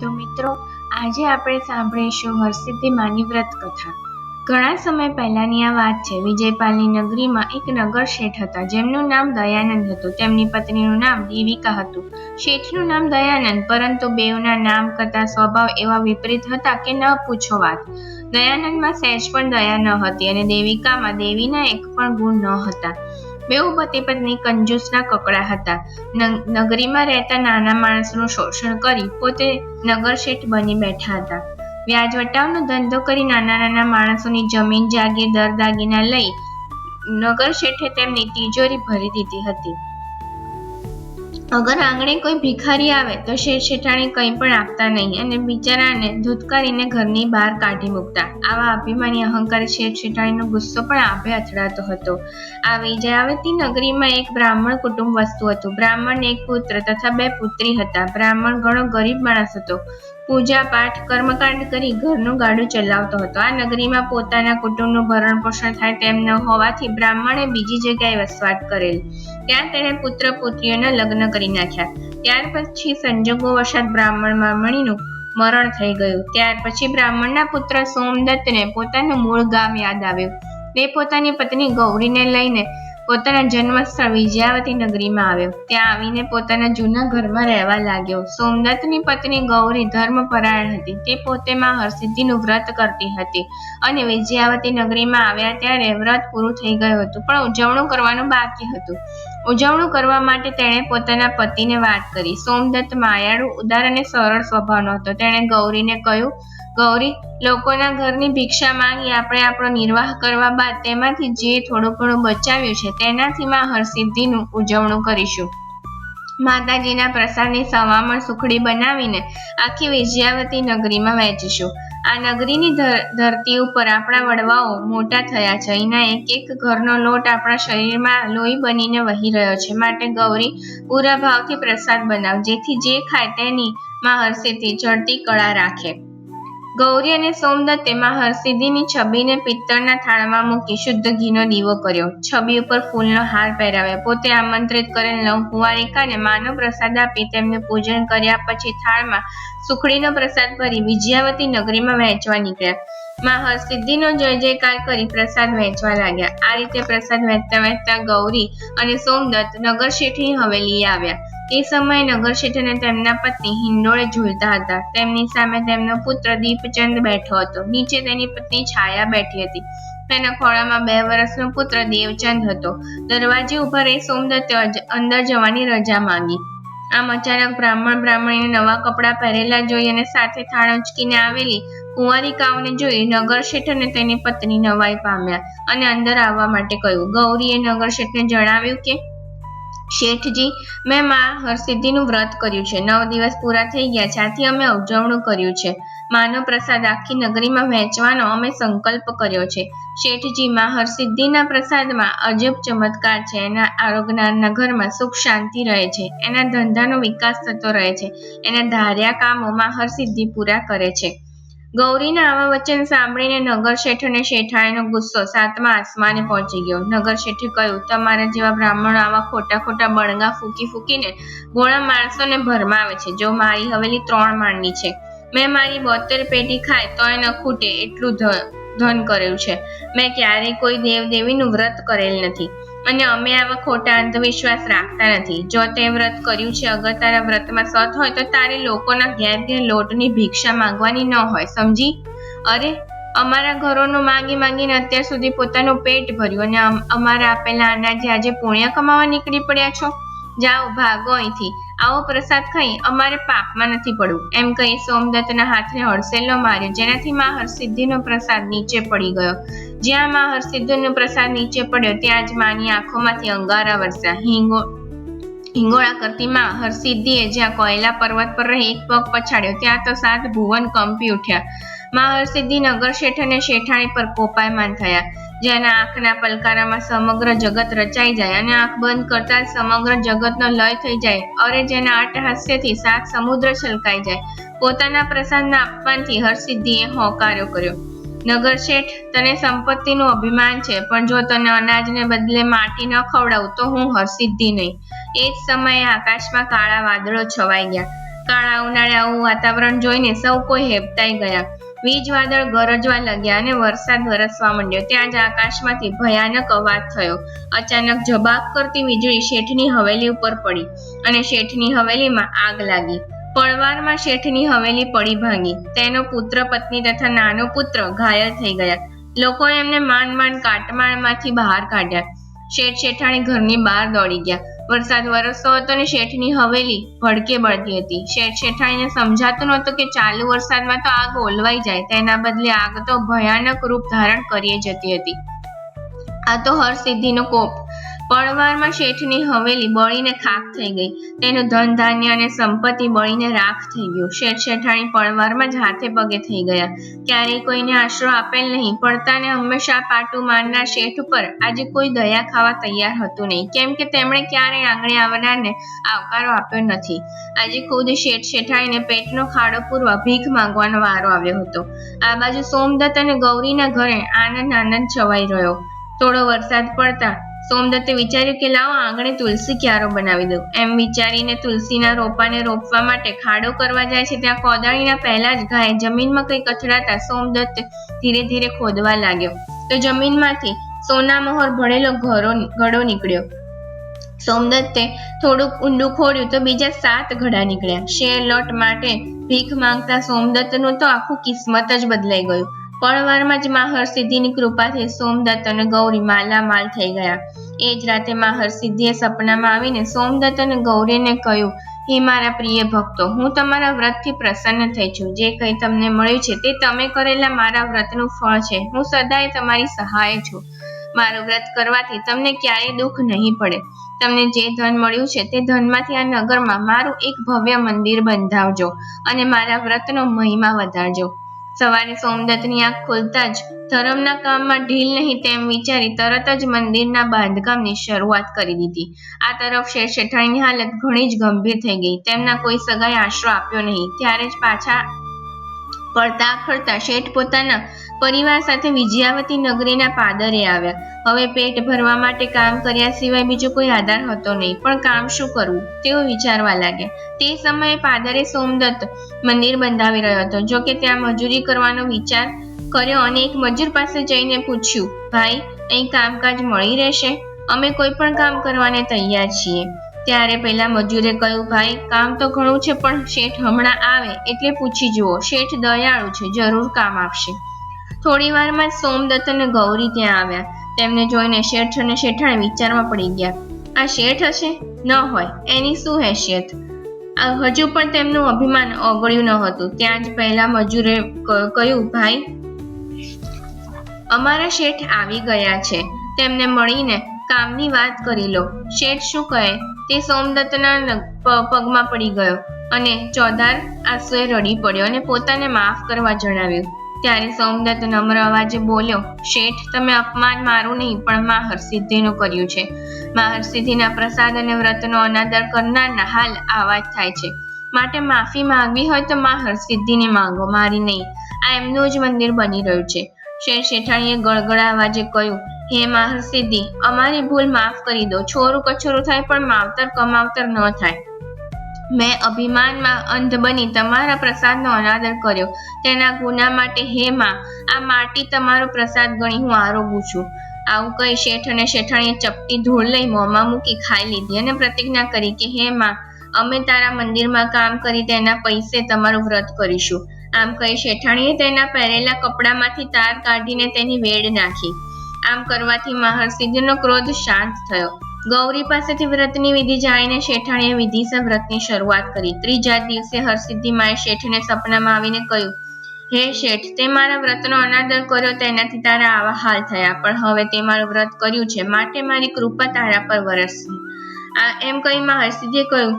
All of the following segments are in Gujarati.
તો મિત્રો, આજે આપણે સાંભળીશું હરસિદ્ધિ માની વ્રત કથા. ઘણા સમય પહેલાની આ વાત છે, વિજયપાલની નગરીમાં એક નગર શેઠ હતા, જેમનું નામ દયાનંદ હતું. તેમની પત્નીનું નામ દેવિકા હતું. શેઠનું નામ દયાનંદ, પરંતુ બેઉના નામ કરતા સ્વભાવ એવા વિપરીત હતા કે ન પૂછો વાત. દયાનંદમાં સહેજ પણ દયા ન હતી અને દેવિકામાં દેવીના એક પણ ગુણ ન હતા. બેઉ પતિ પત્ની કંજૂસના કકડા હતા. નગરીમાં રહેતા નાના માણસનું શોષણ કરી પોતે નગર શેઠ બની બેઠા હતા. વ્યાજ વટાવનો ધંધો કરી નાના નાના માણસોની જમીન જાગીર દર દાગીના લઈ નગર શેઠે તેમની તિજોરી ભરી દીધી હતી. અગર આંગણે કોઈ ભિખારી આવે તો શેઠ શેઠાણી કંઈ પણ આપતા નહીં અને બિચારાને ધૂતકારીને ઘરની બહાર કાઢી મૂકતા. આવા અભિમાની અહંકારી શેઠ શેઠાણીનો ગુસ્સો પણ આભે અથડાતો હતો. આ વિજયાવતી નગરીમાં એક બ્રાહ્મણ કુટુંબ વસતું હતું. બ્રાહ્મણને એક પુત્ર તથા બે પુત્રી હતા. બ્રાહ્મણ ઘણો ગરીબ માણસ હતો. પૂજા પાઠ, કર્મકાંડ કરી ઘરનું ગાડું ચલાવતો હતો. આ નગરીમાં પોતાના કુટુંબનું ભરણ પોષણ થાય તેમ ન હોવાથી બ્રાહ્મણે બીજી જગ્યાએ વસવાટ કરેલ. ત્યાં તેણે પુત્ર પુત્રીઓના લગ્ન કરી નાખ્યા. ત્યાર પછી સંજોગો વસાત બ્રાહ્મણ બ્રાહ્મણીનું મરણ થઈ ગયું. ત્યાર પછી બ્રાહ્મણના પુત્ર સોમદત્તને પોતાનું મૂળ ગામ યાદ આવ્યું. તે પોતાની પત્ની ગૌરીને લઈને પોતાના જન્મસ્થળ વિજયાવતી નગરીમાં આવ્યો. ત્યાં આવીને પોતાના જૂના ઘરમાં રહેવા લાગ્યો. સોમનાથની પત્ની ગૌરી ધર્મપરાયણ હતી. તે પોતે માં હરસિદ્ધિનું વ્રત કરતી હતી અને વિજયાવતી નગરીમાં આવ્યા ત્યારે વ્રત પૂરું થઈ ગયું હતું, પણ ઉજવણું કરવાનું બાકી હતું. ઉજવણું કરવા માટે તેણે પોતાના પતિને વાત કરી. સોમદત્ત માયાળુ ઉદાર અને સરળ સ્વભાવનો હતો. તેણે ગૌરીને કહ્યું ગૌરી લોકોના ઘરની ભિક્ષા માંગી આપણે આપણો નિર્વાહ કરવા બાદ તેમાંથી જે થોડું ઘણું બચાવ્યું છે તેનાથી માં હરસિદ્ધિનું ઉજવણું કરીશું. માતાજીના પ્રસાદની સવામણ સુખડી બનાવીને આખી વિજયાવતી નગરીમાં વહેંચીશું. આ નગરીની ધર- ધરતી ઉપર આપણા વડવાઓ મોટા થયા છે. અહીંના એક એક ઘરનો લોટ આપણા શરીરમાં લોહી બનીને વહી રહ્યો છે. માટે ગૌરી પૂરા ભાવથી પ્રસાદ બનાવ, જેથી જે ખાય તેની માં હરસિદ્ધિ ચડતી કળા રાખે. ગૌરી અને સોમદત્તે માં હરસિદ્ધિની છબીને પિત્તળના થાળમાં મૂકી શુદ્ધ ઘીનો દીવો કર્યો. છબી ઉપર ફૂલનો હાર પહેરાવ્યો. પોતે આમંત્રિત કરેલ નવ કુંવારિકાને માનો પ્રસાદ આપી તેમને પૂજન કર્યા પછી થાળમાં સુખડીનો પ્રસાદ ભરી વિજયાવતી નગરીમાં વહેંચવા નીકળ્યા. માં હરસિદ્ધિનો જય જયકાર કરી પ્રસાદ વહેંચવા લાગ્યા. આ રીતે પ્રસાદ વહેંચતા વહેંચતા ગૌરી અને સોમદત્ત નગર શેઠની હવેલી આવ્યા. તે સમયે નગરશેઠ અને તેમના પત્ની હિંડોળે ઝૂલતા હતા. તેમની સામે તેમનો પુત્ર દીપચંદ બેઠો હતો. નીચે તેની પત્ની છાયા બેઠી હતી. તેના ખોળામાં બે વર્ષનો પુત્ર દેવચંદ હતો. દરવાજે ઊભા રહી સોમદત્તે અંદર જવાની રજા માંગી. આમ અચાનક બ્રાહ્મણ બ્રાહ્મણીને નવા કપડાં પહેરેલા જોઈ અને સાથે થાળ ઉંચકીને આવેલી કુંવારિકાઓને જોઈ નગરશેઠ અને તેની પત્ની નવાઈ પામ્યા અને અંદર આવવા માટે કહ્યું, ગૌરીએ નગરશેઠને જણાવ્યું કે શેઠજી, મેં માં હરસિદ્ધિનું વ્રત કર્યું છે. નવ દિવસ પૂરા થઈ ગયા આથી અમે ઉજવણું કર્યું છે. માનો પ્રસાદ આખી નગરીમાં વહેંચવાનો અમે સંકલ્પ કર્યો છે. શેઠજી, માં હરસિદ્ધિના પ્રસાદમાં અજબ ચમત્કાર છે. એના આરોગ્યના ઘરમાં સુખ શાંતિ રહે છે. એના ધંધાનો વિકાસ થતો રહે છે. એના ધાર્યા કામોમાં હરસિદ્ધિ પૂરા કરે છે. ગૌરીના આવા વચન સાંભળીને નગર શેઠ અને શેઠાણીનો ગુસ્સો સાતમા આસમાને પહોંચી ગયો. નગર શેઠે કહ્યું, તમારા જેવા બ્રાહ્મણો આવા ખોટા ખોટા બણગા ફૂકી ફૂકીને ગોળા માણસોને ભરમાવે છે. જો મારી હવેલી ત્રણ માળની છે. મેં મારી બોતેર પેટી ખાય તોય ન ખૂટે એટલું ધન કરેલું છે. મેં ક્યારેય કોઈ દેવદેવીનું વ્રત કરેલ નથી. અને અમે આવા ખોટા અંધવિશ્વાસ રાખતા નથી. જો તે વ્રત કર્યું છે, અગર તારા વ્રતમાં સત હોય, તો તારે લોકોના ઘેર ઘેર લોટની ભિક્ષા માંગવાની ન હોય, સમજી? અરે, અમારા ઘરોનું માંગી માંગીને અત્યાર સુધી પોતાનું પેટ ભર્યું અને અમારા આપેલા અનાજે આજે પુણ્ય કમાવા નીકળી પડ્યા છો? જાઓ, ભાગો અહીંથી. આવો પ્રસાદ ખાઈ અમારે પાપમાં નથી પડવું. એમ કહી સોમદત્તના હાથને હડસેલો માર્યો, જેનાથી માં હરસિદ્ધિનો પ્રસાદ નીચે પડી ગયો. જ્યાં માં હરસિદ્ધિનો પ્રસાદ નીચે પડ્યો, ત્યાં જ માની આંખોમાંથી અંગારા વરસ્યા. હિંગો, હિંગોળા કરતી માં હરસિદ્ધિએ જ્યાં કોયલા પર્વત પર રહી એક પગ પછાડ્યો, ત્યાં તો સાત ભુવન કંપી ઉઠ્યા. માં હરસિદ્ધિ નગર શેઠ અને શેઠાણી પર કોપાયમાન થયા. જેના આંખના પલકારામાં સમગ્ર જગત રચાઈ જાય અને આંખ બંધ કરતા સમગ્ર જગતનો લય થઈ જાય. અરે, જેના અટ્ટહાસ્યથી સાત સમુદ્ર છલકાઈ જાય. પોતાના પ્રસાદના અપમાનથી હરસિદ્ધિએ હોકારો કર્યો. નગર શેઠ, તને સંપત્તિનું અભિમાન છે, પણ જો તને અનાજને બદલે માટી ન ખવડાવું, તો હું હરસિદ્ધિ નહીં. એ જ સમયે આકાશમાં કાળા વાદળો છવાઈ ગયા. કાળા ઉનાળે આવું વાતાવરણ જોઈને સૌ કોઈ હેબતાઈ ગયા. વીજ વાદળ ગરજવા લાગ્યા અને વરસાદ વરસવા માંડ્યો. ત્યાં જ આકાશમાંથી ભયાનક અવાજ થયો. અચાનક જબાક કરતી વીજળી શેઠની હવેલી ઉપર પડી અને શેઠની હવેલીમાં આગ લાગી. પળવારમાં શેઠની હવેલી પડી ભાંગી. તેનો પુત્ર, પત્ની તથા નાનો પુત્ર ઘાયલ થઈ ગયા. લોકોએ એમને માંડ માંડ કાટમાળમાંથી બહાર કાઢ્યા. શેઠ શેઠાણી ઘરની બહાર દોડી ગયા. વરસાદ વરસતો હતો અને શેઠની હવેલી ભડકે બળતી હતી. શેઠ શેઠાણીને સમજાતું નહોતું કે ચાલુ વરસાદમાં તો આગ ઓલવાઈ જાય, તેના બદલે આગ તો ભયાનક રૂપ ધારણ કરીએ જતી હતી. આ તો હરસિદ્ધિનો કોપ પળવારમાં શેઠની હવેલી બળીને ખાખ થઈ ગઈ. તેનું ધન, ધાન્ય અને સંપત્તિ બળીને રાખ થઈ ગયું. શેઠ શેઠાણી પરવારમાં જ હાથે પગે થઈ ગયા. ક્યારેય કોઈને આશરો આપેલ નહીં. પડતાને હંમેશા પાટું મારનાર શેઠ ઉપર આજે કોઈ દયા ખાવા તૈયાર હતું નહીં. કેમ કે તેમણે ક્યારેય આંગણે આવનારને આવકારો આપ્યો નથી. આજે ખુદ શેઠ શેઠાણીને પેટનો ખાડો પૂરવા ભીખ માંગવાનો વારો આવ્યો હતો. આ બાજુ સોમદત્ત અને ગૌરીના ઘરે આનંદ આનંદ છવાઈ રહ્યો. થોડો વરસાદ પડતા સોમદત્તે વિચાર્યું કે લાવો આંગણે તુલસી ક્યારો બનાવી દઉં. એમ વિચારીને તુલસીના રોપાને રોપવા માટે ખાડો કરવા જાય છે. ત્યાં કોદાળીના પહેલા જ ગાય જમીનમાં કંઈક અથડાતા સોમદત્ત ધીરે ધીરે ખોદવા લાગ્યો. તો જમીનમાંથી સોના મહોર ભરેલો ઘરો ઘડો નીકળ્યો. સોમદત્તે થોડુંક ઊંડું ખોડ્યું તો બીજા સાત ઘડા નીકળ્યા. શેર, લોટ, માટે ભીખ માંગતા સોમદત્તનું તો આખું કિસ્મત જ બદલાઈ ગયું. પળવારમાં જ મા હરસિદ્ધિની કૃપાથી સોમદત્ત અને ગૌરી માલામાલ થઈ ગયા. એ જ રાતે મા હરસિદ્ધિએ સપનામાં આવીને સોમદત્ત અને ગૌરીને કહ્યું, હે મારા પ્રિય ભક્તો, હું તમારા વ્રતથી પ્રસન્ન થઈ છું. જે કંઈ તમને મળ્યું છે તે તમે કરેલા મારા વ્રતનું ફળ છે. હું સદાય તમારી સહાય છું. મારું વ્રત કરવાથી તમને ક્યારેય દુઃખ નહીં પડે. તમને જે ધન મળ્યું છે તે ધનમાંથી આ નગરમાં મારું એક ભવ્ય મંદિર બંધાવજો અને મારા વ્રતનો મહિમા વધારજો. સવારે સોમદત્તની આંખ ખોલતા જ ધરમના કામમાં ઢીલ નહીં તેમ વિચારી તરત જ મંદિરના બાંધકામની શરૂઆત કરી દીધી. આ તરફ શેઠ શેઠાણીની હાલત ઘણી જ ગંભીર થઈ ગઈ. તેમના કોઈ સગાએ આશરો આપ્યો નહીં. ત્યારે જ પાછા પડતા ખરતા શેઠ પોતાના પરિવાર સાથે વિજયાવતી નગરીના પાદરે આવ્યા. હવે પેટ ભરવા માટે કામ કર્યા સિવાય બીજો કોઈ આધાર હતો નહીં. પણ કામ શું કરવું? તેઓ વિચારવા લાગ્યા. તે સમયે પાદરે સોમદત્ત મંદિર બંધાવી રહ્યો હતો. જો કે ત્યાં મજૂરી કરવાનો વિચાર કર્યો અને એક મજૂર પાસે જઈને પૂછ્યું, ભાઈ, અહીં કામકાજ મળી રહેશે? અમે કોઈ પણ કામ કરવાને તૈયાર છીએ. ત્યારે પહેલા મજૂરે કહ્યું, ભાઈ, કામ તો ઘણું છે, પણ શેઠ હમણાં આવે, એટલે પૂછી જુઓ. શેઠ દયાળુ છે, જરૂર કામ આપશે. થોડી વારમાં જ સોમદત્ત અને ગૌરી ત્યાં આવ્યા. તેમને જોઈને શેઠ અને શેઠાણી વિચારમાં પડી ગયા. આ શેઠ હશે? ન હોય. એની શું હેસિયત? હજુ પણ તેમનું અભિમાન ઓગળ્યું ન હતું. ત્યાં જ પહેલા મજૂરે કહ્યું, ભાઈ, અમારા શેઠ આવી ગયા છે. તેમને મળીને કામની વાત કરી લો. શેઠ શું કહે? તે સોમદત્તના પગમાં પડી ગયો અને ચોધાર આંસુએ રડી પડ્યો અને પોતાને માફ કરવા જણાવ્યું. ત્યારે સોમદત્ત નમ્ર અવાજે બોલ્યો, શેઠ, તમે અપમાન મારું નહીં, પણ મા હરસિદ્ધિનું કર્યું છે. મા હરસિદ્ધિના પ્રસાદ અને વ્રતનો અનાદર કરનારના હાલ આવા જ થાય છે. માટે માફી માંગવી હોય તો મા હરસિદ્ધિને માંગો, મારી નહીં. આ એમનું જ મંદિર બની રહ્યું છે. શેઠ શેઠાણીએ ગળગળા અવાજે કહ્યું હે મા હરસિદ્ધિ અમારી ભૂલ માફ કરી દો. છોરું કછોરું થાય પણ માવતર કમાવતર ન થાય. મેં અભિમાનમાં અંધ બની તમારા પ્રસાદનો અનાદર કર્યો. તેના ગુના માટે હે માં, આ માટી તમારો પ્રસાદ ગણી હું આરોગું છું. આવું કહી શેઠ અને શેઠાણીએ ચપટી ધૂળ લઈ મોંમાં મૂકી ખાઈ લીધી અને પ્રતિજ્ઞા કરી કે, હે માં, અમે તારા મંદિરમાં કામ કરી તેના પૈસે તમારું વ્રત કરીશું. આમ કહી શેઠાણીએ તેના પહેરેલા કપડામાંથી તાર કાઢીને તેની વેડ નાખી. આમ કરવાથી મહર્ષિજીનો ક્રોધ શાંત થયો. ગૌરી પાસેથી વ્રતની વિધિ જાણીને શેઠાણીએ વિધિસર વ્રતની શરૂઆત કરી. ત્રીજા દિવસે હરસિદ્ધિ માએ શેઠને સપનામાં આવીને કહ્યું, હે શેઠ, તે મારા વ્રતનો અનાદર કર્યો તેનાથી તારા આવા હાલ થયા, પણ હવે તે મારું વ્રત કર્યું છે. માટે મારી કૃપા તારા પર વરસશે. આ એમ કહી માં હરસિદ્ધિએ કહ્યું,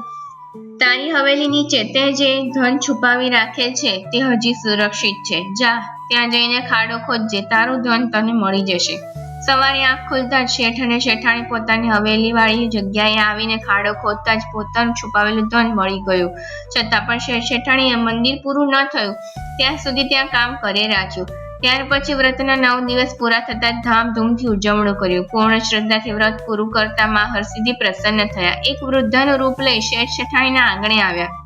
તારી હવેલી નીચે તે જે ધન છુપાવી રાખેલ છે, તે હજી સુરક્ષિત છે. જા. ત્યાં જઈને ખાડો ખોદજે, તારું ધન તને મળી જશે. સવારે આંખ ખુલતા જ શેઠ અને શેઠાણી પોતાની હવેલી વાળી જગ્યાએ આવીને ખાડો ખોદતા જ પોતાનું છુપાવેલું ધન મળી ગયું. છતાં પણ શેઠ શેઠાણીએ મંદિર પૂરું ન થયું. ત્યાં સુધી ત્યાં કામ કરે રાખ્યું. ત્યાર પછી વ્રતના નવ દિવસ પૂરા થતા ધામધૂમથી ઉજવણું કર્યું. પૂર્ણ શ્રદ્ધાથી વ્રત પૂરું કરતા માં હરસિદ્ધિ પ્રસન્ન થયા. એક વૃદ્ધાનું રૂપ લઈ શેઠ શેઠાણીના આંગણે આવ્યા.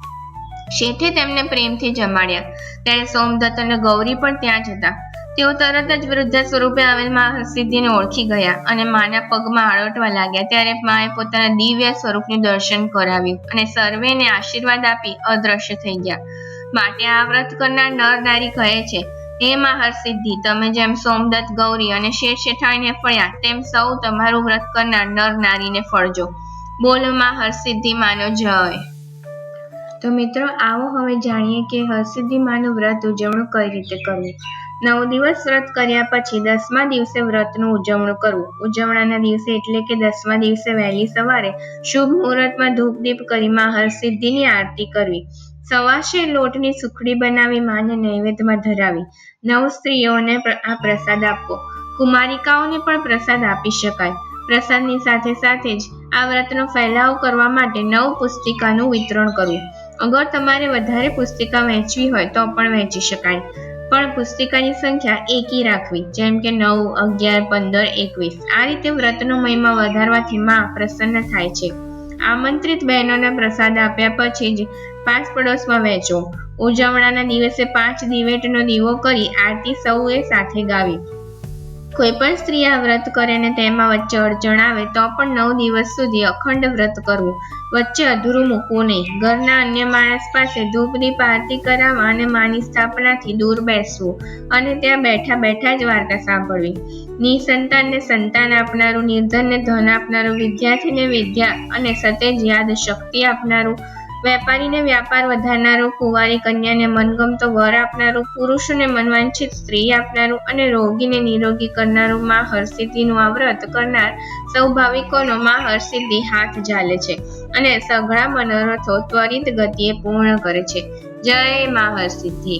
શેઠે તેમને પ્રેમથી જમાડ્યા. ત્યારે સોમદત્ત અને ગૌરી પણ ત્યાં જ હતા. તેઓ તરત જ વૃદ્ધા સ્વરૂપે આવેલ મા હરસિદ્ધિને ઓળખી ગયા અને માના પગમાં આળોટવા લાગ્યા. ત્યારે માએ પોતાના દિવ્ય સ્વરૂપનું દર્શન કરાવ્યું અને સર્વેને આશીર્વાદ આપી અદ્રશ્ય થઈ ગયા. માટે આ વ્રત કરનાર નર નારી કહે છે, હે મા હરસિદ્ધિ, તમે જેમ સોમદત્ત, ગૌરી અને શેઠ શેઠાણીને ફળ્યા, તેમ સૌ તમારું વ્રત કરનાર નર નારીને ફળજો. બોલો માં હરસિદ્ધિ, માનો જય. તો મિત્રો, આવો હવે જાણીએ કે હરસિદ્ધિ માનું વ્રત ઉજવણું કઈ રીતે કરવું? નવ દિવસ વ્રત કર્યા પછી દસમા દિવસે વ્રતનું ઉજવણું કરવું. ઉજવણાના દિવસે એટલે કે દસમા દિવસે વહેલી સવારે શુભ મુહૂર્તમાં ધૂપ દીપ કરી માં હરસિદ્ધિની આરતી કરવી. સવાશે લોટની સુખડી બનાવી માને નૈવેદ્યમાં ધરાવી. નવ સ્ત્રીઓને આ પ્રસાદ આપવો. કુમારિકાઓને પણ પ્રસાદ આપી શકાય. પ્રસાદની સાથે સાથે જ આ વ્રતનો ફેલાવો કરવા માટે નવ પુસ્તિકાનું વિતરણ કરવું. અગર તમારે વધારે પુસ્તિકા વહેંચવી હોય તો પણ વહેંચી શકાય. પણ પુસ્તિકાની સંખ્યા એકી રાખવી, જેમ કે નવ, અગિયાર, પંદર, એકવીસ. આ રીતે વ્રતનો મહિમા વધારવાથી માં પ્રસન્ન થાય છે. આમંત્રિત બહેનોને પ્રસાદ આપ્યા પછી જ પાંચ પડોશમાં વહેંચો. ઉજવણાના દિવસે પાંચ દિવેટનો દીવો કરી આરતી સૌએ સાથે ગાવી. કોઈ પણ સ્ત્રી આ વ્રત કરે ને તેમાં વચ્ચે અડચણ આવે, તો પણ નવ દિવસ સુધી અખંડ વ્રત કરવું. વચ્ચે અધૂરું મૂકવું નહીં. ઘરના અન્ય માણસ પાસે ધૂપ દીપ આરતી કરાવવા અને માની સ્થાપનાથી દૂર બેસવું અને ત્યાં બેઠા બેઠા જ વાર્તા સાંભળવી. નિસંતાનને સંતાન આપનારું, નિર્ધનને ધન આપનારું, વિદ્યાર્થીને વિદ્યા અને સતેજ યાદ શક્તિ આપનારું વેપારીને વ્યાપાર વધારનારો, કુંવારી કન્યાને મનગમતો વર આપનારો, પુરુષોને મનવાંછિત સ્ત્રી આપનારું અને રોગીને નિરોગી કરનારું માં હરસિદ્ધિનું આ વ્રત કરનાર સૌ ભાવિકોનો માં હરસિદ્ધિ હાથ ઝાલે છે અને સઘળા મનોરથો ત્વરિત ગતિએ પૂર્ણ કરે છે. જય માં હરસિદ્ધિ.